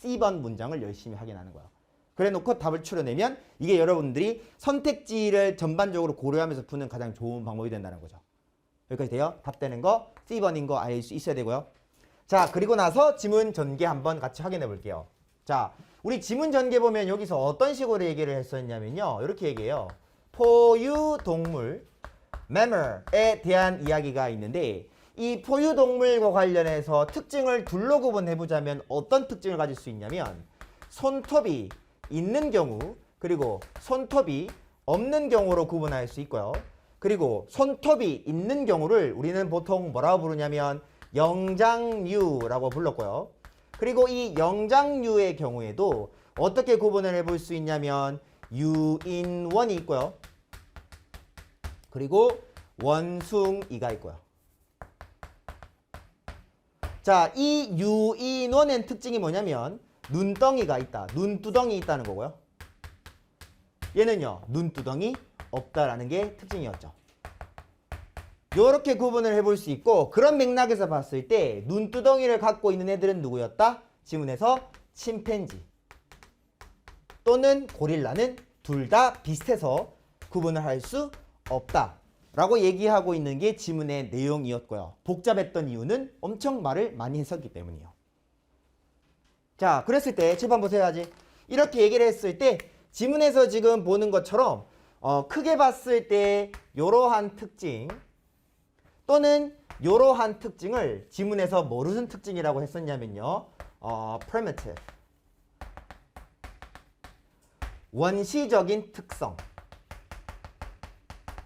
C번 문장을 열심히 확인하는 거예요. 그래 놓고 답을 추려내면 이게 여러분들이 선택지를 전반적으로 고려하면서 푸는 가장 좋은 방법이 된다는 거죠. 여기까지 돼요? 답 되는 거 C번인 거 알 수 있어야 되고요. 자, 그리고 나서 지문 전개 한번 같이 확인해 볼게요. 자, 우리 지문 전개 보면 여기서 어떤 식으로 얘기를 했었냐면요. 이렇게 얘기해요. 포유 동물 mammal에 대한 이야기가 있는데 이 포유 동물과 관련해서 특징을 둘로 구분해 보자면 어떤 특징을 가질 수 있냐면 손톱이 있는 경우 그리고 손톱이 없는 경우로 구분할 수 있고요. 그리고 손톱이 있는 경우를 우리는 보통 뭐라고 부르냐면 영장류라고 불렀고요. 그리고 이 영장류의 경우에도 어떻게 구분을 해볼 수 있냐면 유인원이 있고요. 그리고 원숭이가 있고요. 자, 이 유인원의 특징이 뭐냐면 눈덩이가 있다. 눈두덩이 있다는 거고요. 얘는요. 눈두덩이 없다라는 게 특징이었죠. 이렇게 구분을 해볼 수 있고 그런 맥락에서 봤을 때 눈두덩이를 갖고 있는 애들은 누구였다? 지문에서 침팬지 또는 고릴라는 둘 다 비슷해서 구분을 할 수 없다. 라고 얘기하고 있는 게 지문의 내용이었고요. 복잡했던 이유는 엄청 말을 많이 했었기 때문이에요. 자, 그랬을 때 칠판 보셔야지. 이렇게 얘기를 했을 때 지문에서 지금 보는 것처럼 어, 크게 봤을 때 이러한 특징 또는 이러한 특징을 지문에서 무슨 특징이라고 했었냐면요. 어, primitive 원시적인 특성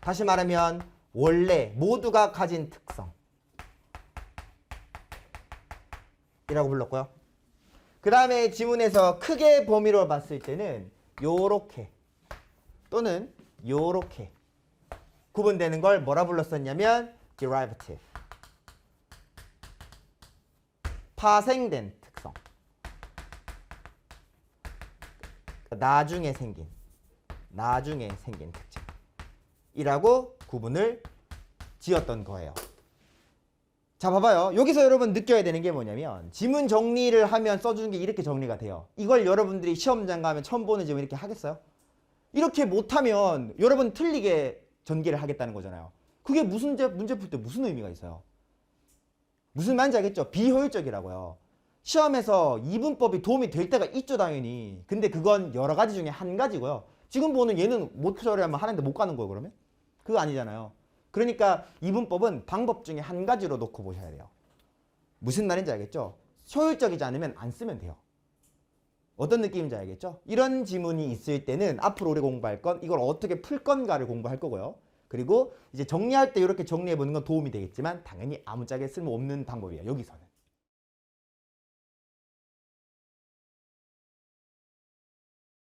다시 말하면 원래 모두가 가진 특성. 이라고 불렀고요. 그 다음에 지문에서 크게 범위로 봤을 때는 요렇게 또는 요렇게 구분되는 걸 뭐라 불렀었냐면 derivative. 파생된 특성. 나중에 생긴 나중에 생긴 특징 이라고 구분을 지었던 거예요. 자 봐봐요. 여기서 여러분 느껴야 되는 게 뭐냐면 지문 정리를 하면 써주는 게 이렇게 정리가 돼요. 이걸 여러분들이 시험장 가면 처음 보는 지문 이렇게 하겠어요? 이렇게 못하면 여러분 틀리게 전개를 하겠다는 거잖아요. 그게 무슨 문제, 풀 때 무슨 의미가 있어요? 무슨 말인지 알겠죠? 비효율적이라고요. 시험에서 이분법이 도움이 될 때가 있죠, 당연히. 근데 그건 여러 가지 중에 한 가지고요. 지금 보는 얘는 못 처리하면 하는데 못 가는 거예요, 그러면? 그거 아니잖아요. 그러니까 이분법은 방법 중에 한 가지로 놓고 보셔야 돼요. 무슨 말인지 알겠죠? 효율적이지 않으면 안 쓰면 돼요. 어떤 느낌인지 알겠죠? 이런 지문이 있을 때는 앞으로 우리 공부할 건 이걸 어떻게 풀 건가를 공부할 거고요. 그리고 이제 정리할 때 이렇게 정리해 보는 건 도움이 되겠지만 당연히 아무짝에 쓸모없는 방법이에요. 여기서는.